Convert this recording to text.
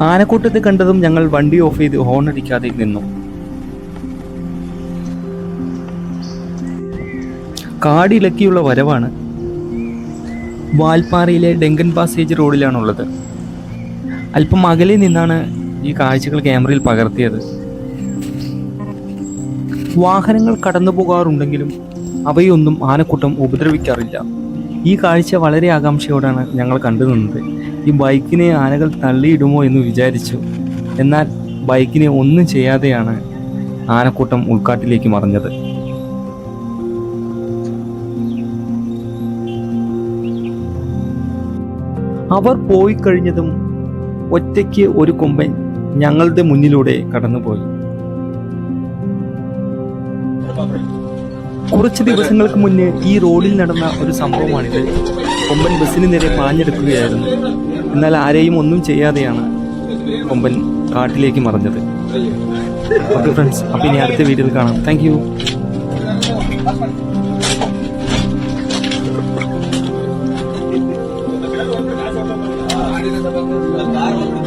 ആനക്കൂട്ടത്തെ കണ്ടതും ഞങ്ങൾ വണ്ടി ഓഫ് ചെയ്ത് ഹോൺ അടിക്കാതെ നിന്നു. കാടിലക്കിയുള്ള വരവാണ്. വാൽപ്പാറയിലെ ഡെങ്കൻ പാസേജ് റോഡിലാണുള്ളത്. അല്പം അകലെ നിന്നാണ് ഈ കാഴ്ചകൾ ക്യാമറയിൽ പകർത്തിയത്. വാഹനങ്ങൾ കടന്നു പോകാറുണ്ടെങ്കിലും അവയൊന്നും ആനക്കൂട്ടം ഉപദ്രവിക്കാറില്ല. ഈ കാഴ്ച വളരെ ആകാംക്ഷയോടാണ് ഞങ്ങൾ കണ്ടു നിന്നത്. ഈ ബൈക്കിനെ ആനകൾ തള്ളിയിടുമോ എന്ന് വിചാരിച്ചു. എന്നാൽ ബൈക്കിനെ ഒന്നും ചെയ്യാതെയാണ് ആനക്കൂട്ടം ഉൾക്കാട്ടിലേക്ക് മറഞ്ഞത്. അവർ പോയി കഴിഞ്ഞതും ഒറ്റയ്ക്ക് ഒരു കൊമ്പൻ ഞങ്ങളുടെ മുന്നിലൂടെ കടന്നുപോയി. കുറച്ച് ദിവസങ്ങൾക്ക് മുന്നേ ഈ റോഡിൽ നടന്ന ഒരു സംഭവമാണിത്. കൊമ്പൻ ബസ്സിന് നേരെ പാഞ്ഞെടുക്കുകയായിരുന്നു. എന്നാൽ ആരെയും ഒന്നും ചെയ്യാതെയാണ് കൊമ്പൻ കാട്ടിലേക്ക് മറഞ്ഞത്. ഓക്കെ ഫ്രണ്ട്സ് അപ്പം ഇനി അടുത്ത വീഡിയോയിൽ കാണാം. Thank Gracias.